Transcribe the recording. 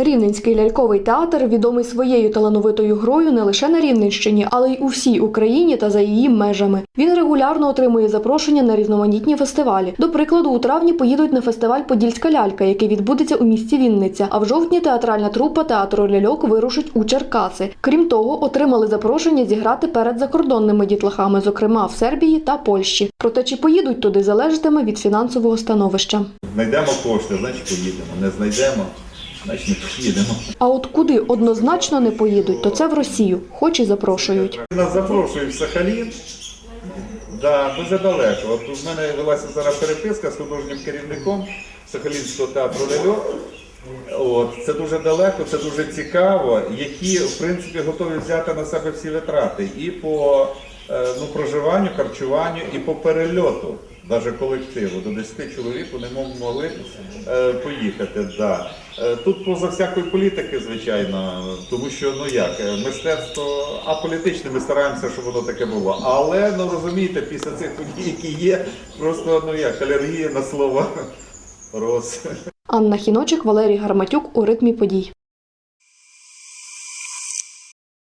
Рівненський ляльковий театр відомий своєю талановитою грою не лише на Рівненщині, але й у всій Україні та за її межами. Він регулярно отримує запрошення на різноманітні фестивалі. До прикладу, у травні поїдуть на фестиваль Подільська лялька, який відбудеться у місті Вінниця. А в жовтні театральна трупа театру ляльок вирушить у Черкаси. Крім того, отримали запрошення зіграти перед закордонними дітлахами, зокрема в Сербії та Польщі. Проте чи поїдуть туди залежатиме від фінансового становища. Знайдемо кошти, значить поїдемо. Не знайдемо, значить не поїдемо. А от куди однозначно не поїдуть, то це в Росію, хоч і запрошують. Нас запрошують в Сахалін. Да, дуже далеко. От у мене велася зараз переписка з художнім керівником Сахалінського театру Ляльок. От, це дуже далеко, це дуже цікаво, які в принципі готові взяти на себе всі витрати і по е, ну, проживанню, харчуванню, і по перельоту, навіть колективу. До 10 чоловік вони могли е, поїхати. Да. Е, Тут поза всякої політики, звичайно, тому що ну як е, мистецтво аполітичне, ми стараємося, щоб воно таке було. Але ну розумієте, після цих подій, які є, просто ну як алергія на слово роз. Анна Хіночик, Валерій Гарматюк у ритмі подій.